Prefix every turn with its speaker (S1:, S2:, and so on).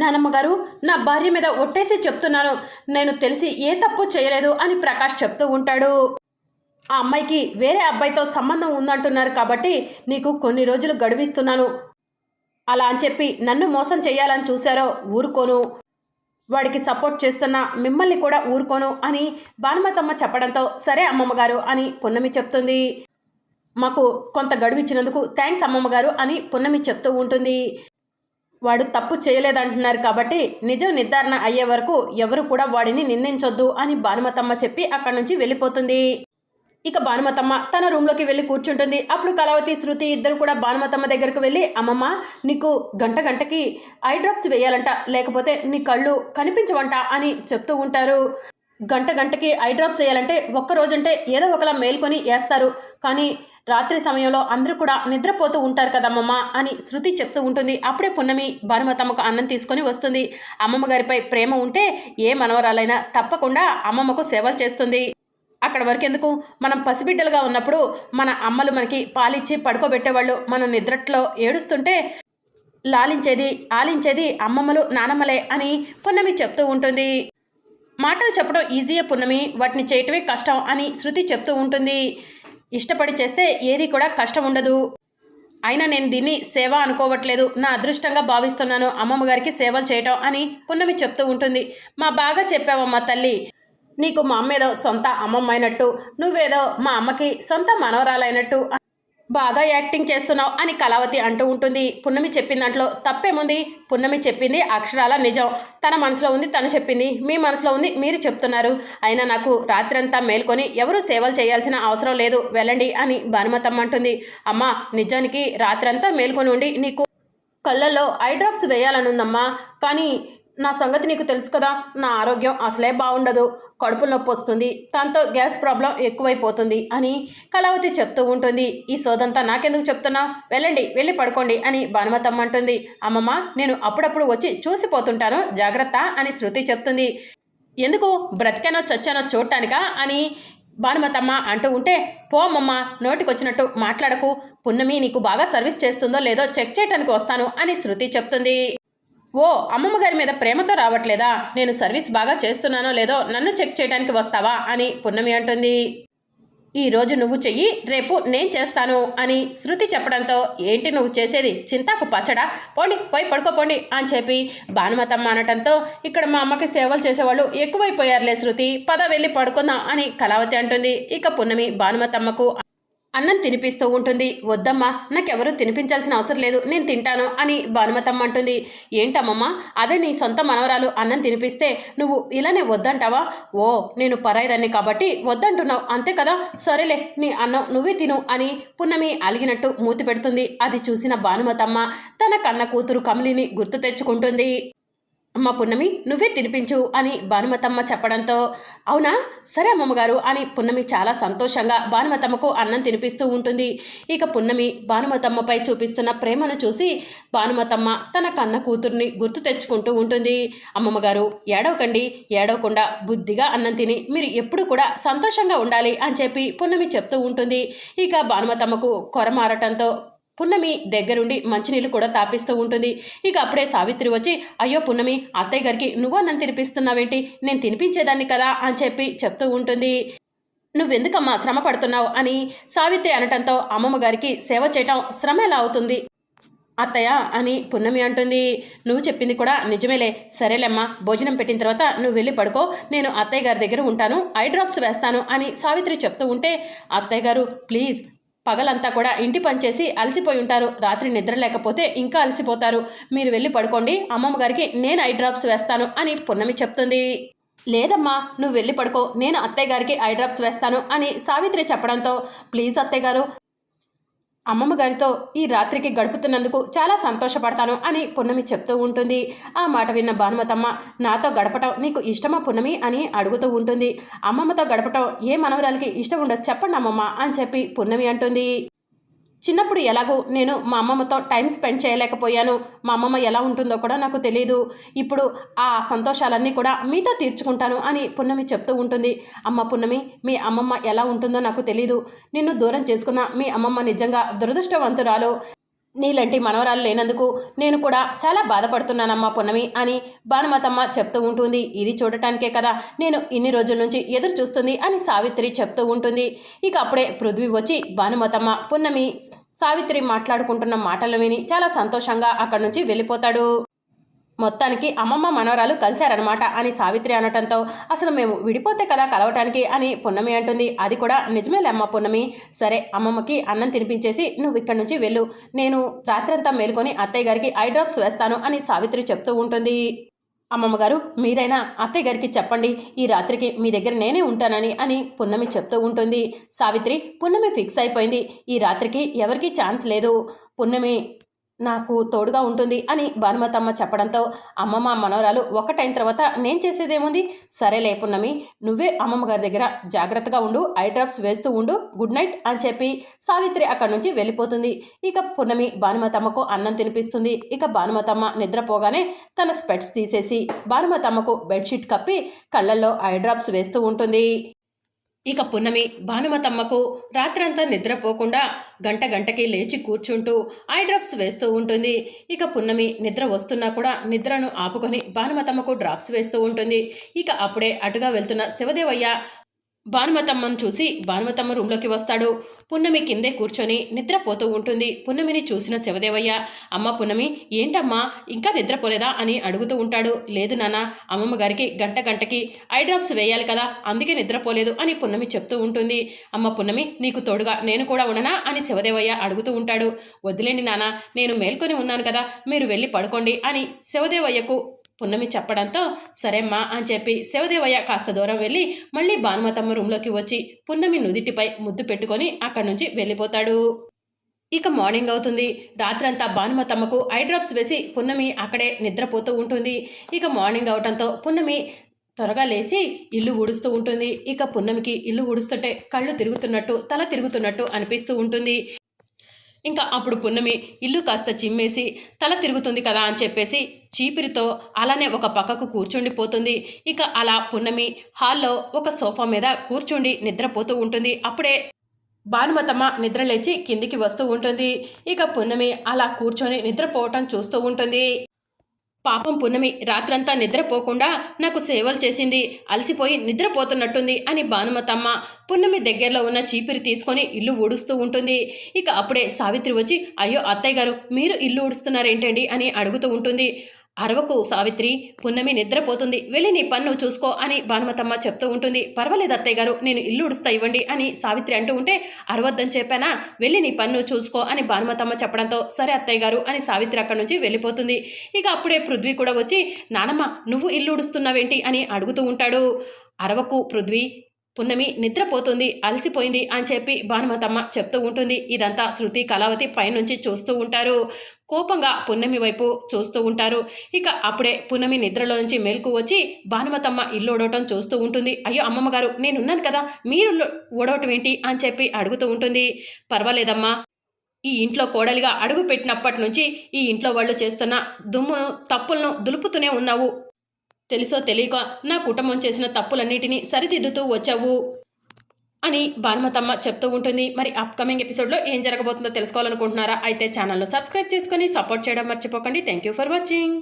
S1: నానమ్మ గారు నా భార్య మీద ఒట్టేసి చెప్తున్నాను. నేను తెలిసి ఏ తప్పు చేయలేదు అని ప్రకాష్ చెప్తూ ఉంటాడు. ఆ అమ్మాయికి వేరే అబ్బాయితో సంబంధం ఉందంటున్నారు కాబట్టి నీకు కొన్ని రోజులు గడువిస్తున్నాను. అలా అని చెప్పి నన్ను మోసం చేయాలని చూశారో ఊరుకోను. వాడికి సపోర్ట్ చేస్తున్న మిమ్మల్ని కూడా ఊరుకోను అని భానుమతమ్మ చెప్పడంతో సరే అమ్మమ్మగారు అని పున్నమి చెప్తుంది. మాకు కొంత గడువు ఇచ్చినందుకు థ్యాంక్స్ అమ్మమ్మగారు అని పున్నమి చెప్తూ ఉంటుంది. వాడు తప్పు చేయలేదంటున్నారు కాబట్టి నిజం నిర్ధారణ అయ్యే వరకు ఎవరు కూడా వాడిని నిందించొద్దు అని భానుమతమ్మ చెప్పి అక్కడి నుంచి వెళ్ళిపోతుంది. ఇక భానుమతమ్మ తన రూమ్లోకి వెళ్ళి కూర్చుంటుంది. అప్పుడు కలవతి శృతి ఇద్దరు కూడా భానుమతమ్మ దగ్గరకు వెళ్ళి అమ్మమ్మ నీకు గంట గంటకి ఐ డ్రాప్స్ వేయాలంట. లేకపోతే నీ కళ్ళు కనిపించవంట అని చెప్తూ ఉంటారు. గంట గంటకి ఐ డ్రాప్స్ వేయాలంటే ఒక్కరోజంటే ఏదో ఒకలా మేల్కొని వేస్తారు కానీ రాత్రి సమయంలో అందరూ కూడా నిద్రపోతూ ఉంటారు కదమ్మమ్మ అని శృతి చెప్తూ ఉంటుంది. అప్పుడే పున్నమి భానుమతమ్మకు అన్నం తీసుకొని వస్తుంది. అమ్మమ్మ గారిపై ప్రేమ ఉంటే ఏ మనవరాలైనా తప్పకుండా అమ్మమ్మకు సేవలు చేస్తుంది. అక్కడ వరకెందుకు మనం పసిబిడ్డలుగా ఉన్నప్పుడు మన అమ్మలు మనకి పాలిచ్చి పడుకోబెట్టేవాళ్ళు. మనం నిద్రట్లో ఏడుస్తుంటే లాలించేది ఆలించేది అమ్మమ్మలు నానమ్మలే అని పున్నమి చెప్తూ ఉంటుంది. మాటలు చెప్పడం ఈజీయే పున్నమి వాటిని చేయటమే కష్టం అని శృతి చెప్తూ ఉంటుంది. ఇష్టపడి చేస్తే ఏది కూడా కష్టం ఉండదు. అయినా నేను దీన్ని సేవ అనుకోవట్లేదు. నా అదృష్టంగా భావిస్తున్నాను. అమ్మమ్మ గారికి సేవలు చేయటం అని పున్నమి చెప్తూ ఉంటుంది. మా బాగా చెప్పావమ్మా తల్లి. నీకు మా అమ్మ ఏదో సొంత అమ్మమ్మ అయినట్టు నువ్వేదో మా అమ్మకి సొంత మనవరాలైనట్టు బాగా యాక్టింగ్ చేస్తున్నావు అని కళావతి అంటూ ఉంటుంది. పున్నమి చెప్పిన దాంట్లో తప్పేముంది? పున్నమి చెప్పింది అక్షరాల నిజం. తన మనసులో ఉంది తను చెప్పింది. మీ మనసులో ఉంది మీరు చెప్తున్నారు. అయినా నాకు రాత్రంతా మేల్కొని ఎవరు సేవలు చేయాల్సిన అవసరం లేదు. వెళ్ళండి అని భానుమతమ్మ అంటుంది. అమ్మ నిజానికి రాత్రంతా మేల్కొని ఉండి నీకు కళ్ళల్లో ఐ డ్రాప్స్ వేయాలనుందమ్మా. కానీ నా సంగతి నీకు తెలుసు కదా నా ఆరోగ్యం అసలే బాగుండదు కడుపు నొప్పి వస్తుంది దాంతో గ్యాస్ ప్రాబ్లం ఎక్కువైపోతుంది అని కళావతి చెప్తూ ఉంటుంది. ఈ సోదంతా నాకెందుకు చెప్తున్నావు వెళ్ళండి వెళ్ళి పడుకోండి అని భానుమతమ్మ అంటుంది. అమ్మమ్మ నేను అప్పుడప్పుడు వచ్చి చూసిపోతుంటాను జాగ్రత్త అని శృతి చెప్తుంది. ఎందుకు? బ్రతికానో చచ్చానో చూడటానికా అని భానుమతమ్మ అంటూ ఉంటే పోమమ్మ నోటికొచ్చినట్టు మాట్లాడకు. పున్నమి నీకు బాగా సర్వీస్ చేస్తుందో లేదో చెక్ చేయడానికి వస్తాను అని శృతి చెప్తుంది. ఓ అమ్మమ్మ గారి మీద ప్రేమతో రావట్లేదా? నేను సర్వీస్ బాగా చేస్తున్నానో లేదో నన్ను చెక్ చేయడానికి వస్తావా? అని పున్నమి అంటుంది. ఈరోజు నువ్వు చెయ్యి రేపు నేను చేస్తాను అని శృతి చెప్పడంతో ఏంటి నువ్వు చేసేది? చింతాకు పచ్చడా? పోండి పోయి పడుకోపోండి అని చెప్పి భానుమతమ్మ అనటంతో ఇక్కడ మా అమ్మకి సేవలు చేసేవాళ్ళు ఎక్కువైపోయారులే శృతి పద వెళ్ళి పడుకుందాం అని కళావతి అంటుంది. ఇక పున్నమి భానుమతమ్మకు అన్నం తినిపిస్తూ ఉంటుంది. వద్దమ్మా నాకెవరూ తినిపించాల్సిన అవసరం లేదు. నేను తింటాను అని భానుమతమ్మ అంటుంది. ఏంటమ్మమ్మ అదే నీ సొంత మనవరాలు అన్నం తినిపిస్తే నువ్వు ఇలానే వద్దంటావా? ఓ నేను పరాయిదాన్ని కాబట్టి వద్దంటున్నావు. అంతే కదా? సరేలే నీ అన్నం నువ్వే తిను అని పున్నమి అలిగినట్టు మూతి పెడుతుంది. అది చూసిన భానుమతమ్మ తన కన్న కూతురు కమలిని గుర్తు తెచ్చుకుంటుంది. అమ్మ పున్నమి నువ్వే తినిపించు అని భానుమతమ్మ చెప్పడంతో అవునా? సరే అమ్మమ్మగారు అని పున్నమి చాలా సంతోషంగా భానుమతమ్మకు అన్నం తినిపిస్తూ ఉంటుంది. ఇక పున్నమి భానుమతమ్మపై చూపిస్తున్న ప్రేమను చూసి భానుమతమ్మ తన కన్న కూతుర్ని గుర్తు తెచ్చుకుంటూ ఉంటుంది. అమ్మమ్మగారు ఏడవకండి. ఏడవకుండా బుద్ధిగా అన్నం తిని మీరు ఎప్పుడు కూడా సంతోషంగా ఉండాలి అని చెప్పి పున్నమి చెప్తూ ఉంటుంది. ఇక భానుమతమ్మకు కొరమారటంతో పున్నమి దగ్గరుండి మంచినీళ్ళు కూడా తాపిస్తూ ఉంటుంది. ఇక అప్పుడే సావిత్రి వచ్చి అయ్యో పున్నమి అత్తయ్య గారికి నువ్వు నన్ను తినిపిస్తున్నావేంటి? నేను తినిపించేదాన్ని కదా అని చెప్పి చెప్తూ ఉంటుంది. నువ్వెందుకమ్మా శ్రమ పడుతున్నావు? అని సావిత్రి అనటంతో అమ్మమ్మ గారికి సేవ చేయటం శ్రమ ఎలా అవుతుంది? అత్తయ్య అని పున్నమి అంటుంది. నువ్వు చెప్పింది కూడా నిజమేలే. సరేలేమ్మా భోజనం పెట్టిన తర్వాత నువ్వు వెళ్ళి పడుకో. నేను అత్తయ్య గారి దగ్గర ఉంటాను. ఐ డ్రాప్స్ వేస్తాను అని సావిత్రి చెప్తూ ఉంటే అత్తయ్య గారు ప్లీజ్ పగలంతా కూడా ఇంటి పనిచేసి అలసిపోయి ఉంటారు. రాత్రి నిద్ర లేకపోతే ఇంకా అలసిపోతారు. మీరు వెళ్ళి పడుకోండి. అమ్మమ్మ గారికి నేను ఐ డ్రాప్స్ వేస్తాను అని పున్నమి చెప్తుంది. లేదమ్మా నువ్వు వెళ్ళి పడుకో. నేను అత్తయ్య గారికి ఐ డ్రాప్స్ వేస్తాను అని సావిత్రి చెప్పడంతో ప్లీజ్ అత్తయ్య గారు అమ్మమ్మ గారితో ఈ రాత్రికి గడుపుతున్నందుకు చాలా సంతోషపడతాను అని పున్నమి చెప్తూ ఉంటుంది. ఆ మాట విన్న భానుమతమ్మ నాతో గడపటం నీకు ఇష్టమా పున్నమి? అని అడుగుతూ ఉంటుంది. అమ్మమ్మతో గడపటం ఏ మనవరాలకి ఇష్టం ఉండదు చెప్పండి అమ్మమ్మ అని చెప్పి పున్నమి అంటుంది. చిన్నప్పుడు ఎలాగో నేను మా అమ్మమ్మతో టైం స్పెండ్ చేయలేకపోయాను. మా అమ్మమ్మ ఎలా ఉంటుందో కూడా నాకు తెలియదు ఇప్పుడు ఆ సంతోషాలన్నీ కూడా మీతో తీర్చుకుంటాను అని పున్నమి చెప్తూ ఉంటుంది. అమ్మ పున్నమి మీ అమ్మమ్మ ఎలా ఉంటుందో నాకు తెలియదు నిన్ను దూరం చేసుకున్న మీ అమ్మమ్మ నిజంగా దురదృష్టవంతురాలు. నీలాంటి మనవరాలు లేనందుకు నేను కూడా చాలా బాధపడుతున్నానమ్మా పున్నమి అని భానుమతమ్మ చెప్తూ ఉంటుంది. ఇది చూడటానికే కదా నేను ఇన్ని రోజుల నుంచి ఎదురు చూస్తుంది అని సావిత్రి చెప్తూ ఉంటుంది. ఇక అప్పుడే పృథ్వీ వచ్చి భానుమతమ్మ పున్నమి సావిత్రి మాట్లాడుకుంటున్న మాటలు విని చాలా సంతోషంగా అక్కడి నుంచి వెళ్ళిపోతాడు. మొత్తానికి అమ్మమ్మ మనవరాలు కలిశారనమాట అని సావిత్రి అనటంతో అసలు మేము విడిపోతే కదా కలవటానికి అని పున్నమి అంటుంది. అది కూడా నిజమేలే అమ్మ పున్నమి. సరే అమ్మమ్మకి అన్నం తినిపించేసి నువ్వు ఇక్కడి నుంచి వెళ్ళు. నేను రాత్రంతా మేలుకొని అత్తయ్య గారికి ఐ డ్రాప్స్ వేస్తాను అని సావిత్రి చెప్తూ ఉంటుంది. అమ్మమ్మ గారు మీరైనా అత్తయ్య గారికి చెప్పండి. ఈ రాత్రికి మీ దగ్గర నేనే ఉంటానని అని పున్నమి చెప్తూ ఉంటుంది. సావిత్రి పున్నమి ఫిక్స్ అయిపోయింది. ఈ రాత్రికి ఎవరికీ ఛాన్స్ లేదు. పున్నమి నాకు తోడుగా ఉంటుంది అని భానుమతమ్మ చెప్పడంతో అమ్మమ్మ మనవరాలు ఒకటైన తర్వాత నేను చేసేదేముంది? సరేలే పున్నమి నువ్వే అమ్మమ్మ గారి దగ్గర జాగ్రత్తగా ఉండు ఐ డ్రాప్స్ వేస్తూ ఉండు గుడ్ నైట్ అని చెప్పి సావిత్రి అక్కడి నుంచి వెళ్ళిపోతుంది. ఇక పున్నమి భానుమతమ్మకు అన్నం తినిపిస్తుంది. ఇక భానుమతమ్మ నిద్రపోగానే తన స్పెట్స్ తీసేసి భానుమతమ్మకు బెడ్షీట్ కప్పి కళ్ళల్లో ఐ డ్రాప్స్ వేస్తూ ఉంటుంది. ఇక పున్నమి భానుమతమ్మకు రాత్రంతా నిద్రపోకుండా గంట గంటకి లేచి కూర్చుంటూ ఐ డ్రాప్స్ వేస్తూ ఉంటుంది. ఇక పున్నమి నిద్ర వస్తున్నా కూడా నిద్రను ఆపుకొని భానుమతమ్మకు డ్రాప్స్ వేస్తూ ఉంటుంది. ఇక అప్పుడే అటుగా వెళ్తున్న శివదేవయ్య భానుమతమ్మను చూసి భానుమతమ్మ రూమ్లోకి వస్తాడు. పున్నమి కిందే కూర్చొని నిద్రపోతూ ఉంటుంది. పున్నమిని చూసిన శివదేవయ్య అమ్మ పున్నమి ఏంటమ్మా ఇంకా నిద్రపోలేదా? అని అడుగుతూ ఉంటాడు. లేదు నాన్న అమ్మమ్మ గారికి గంట గంటకి ఐ డ్రాప్స్ వేయాలి కదా అందుకే నిద్రపోలేదు అని పున్నమి చెప్తూ ఉంటుంది. అమ్మ పున్నమి నీకు తోడుగా నేను కూడా ఉండనా అని శివదేవయ్య అడుగుతూ ఉంటాడు. వదిలేండి నాన్న నేను మేల్కొని ఉన్నాను కదా మీరు వెళ్ళి పడుకోండి అని శివదేవయ్యకు పున్నమి చెప్పడంతో సరేమ్మా అని చెప్పి శివదేవయ్య కాస్త దూరం వెళ్ళి మళ్ళీ భానుమతమ్మ రూమ్లోకి వచ్చి పున్నమి నుదిటిపై ముద్దు పెట్టుకొని అక్కడి నుంచి వెళ్ళిపోతాడు. ఇక మార్నింగ్ అవుతుంది. రాత్రంతా భానుమతమ్మకు ఐ డ్రాప్స్ వేసి పున్నమి అక్కడే నిద్రపోతూ ఉంటుంది. ఇక మార్నింగ్ అవటంతో పున్నమి త్వరగా లేచి ఇల్లు ఊడుస్తూ ఉంటుంది. ఇక పున్నమికి ఇల్లు ఊడుస్తుంటే కళ్ళు తిరుగుతున్నట్టు తల తిరుగుతున్నట్టు అనిపిస్తూ ఉంటుంది. ఇంకా అప్పుడు పున్నమి ఇల్లు కాస్త చిమ్మేసి తల తిరుగుతుంది కదా అని చెప్పేసి చీపిరితో అలానే ఒక పక్కకు కూర్చుండిపోతుంది. ఇక అలా పున్నమి హాల్లో ఒక సోఫా మీద కూర్చుండి నిద్రపోతూ ఉంటుంది. అప్పుడే భానుమతమ్మ నిద్రలేచి కిందికి వస్తూ ఉంటుంది. ఇక పున్నమి అలా కూర్చొని నిద్రపోవటం చూస్తూ ఉంటుంది. పాపం పున్నమి రాత్రంతా నిద్రపోకుండా నాకు సేవలు చేసింది. అలసిపోయి నిద్రపోతున్నట్టుంది అని భానుమతమ్మ. పున్నమి దగ్గరలో ఉన్న చీపిరి తీసుకొని ఇల్లు ఊడుస్తూ ఉంటుంది. ఇక అప్పుడే సావిత్రి వచ్చి అయ్యో అత్తయ్య గారు మీరు ఇల్లు ఊడుస్తున్నారేంటండి? అని అడుగుతూ ఉంటుంది. అరవకు సావిత్రి పున్నమి నిద్రపోతుంది. వెళ్ళి నీ పన్ను చూసుకో అని భానుమతమ్మ చెప్తూ ఉంటుంది. పర్వాలేదు అత్తయ్య గారు నేను ఇల్లు ఉడుస్తా ఇవ్వండి అని సావిత్రి అంటూ ఉంటే అరవద్దని చెప్పానా? వెళ్ళి నీ పన్ను చూసుకో అని భానుమతమ్మ చెప్పడంతో సరే అత్తయ్య గారు అని సావిత్రి అక్కడి నుంచి వెళ్ళిపోతుంది. ఇక అప్పుడే పృథ్వీ కూడా వచ్చి నానమ్మ నువ్వు ఇల్లు ఉడుస్తున్నావేంటి అని అడుగుతూ ఉంటాడు. అరవకు పృథ్వీ పున్నమి నిద్రపోతుంది అలసిపోయింది అని చెప్పి భానుమతమ్మ చెప్తూ ఉంటుంది. ఇదంతా శృతి కళావతి పైనుంచి చూస్తూ ఉంటారు. కోపంగా పున్నమి వైపు చూస్తూ ఉంటారు. ఇక అప్పుడే పున్నమి నిద్రలో నుంచి మేల్కు వచ్చి భానుమతమ్మ ఇల్లు ఓడవటం చూస్తూ ఉంటుంది. అయ్యో అమ్మమ్మ గారు నేనున్నాను కదా మీరు ఓడవటం ఏంటి అని చెప్పి అడుగుతూ ఉంటుంది. పర్వాలేదమ్మా. ఈ ఇంట్లో కోడలిగా అడుగు పెట్టినప్పటి నుంచి ఈ ఇంట్లో వాళ్ళు చేస్తున్న దుమ్మును తప్పులను దులుపుతూనే ఉన్నావు. తెలుసో తెలియక నా కుటుంబం చేసిన తప్పులన్నిటినీ సరిదిద్దుతూ వచ్చావు అని భానుమతమ్మ చెప్తూ ఉంటుంది. మరి అప్కమింగ్ ఎపిసోడ్లో ఏం జరగబోతుందో తెలుసుకోవాలనుకుంటున్నారా? అయితే ఛానల్ను సబ్స్క్రైబ్ చేసుకొని సపోర్ట్ చేయడం మర్చిపోకండి. Thank you for watching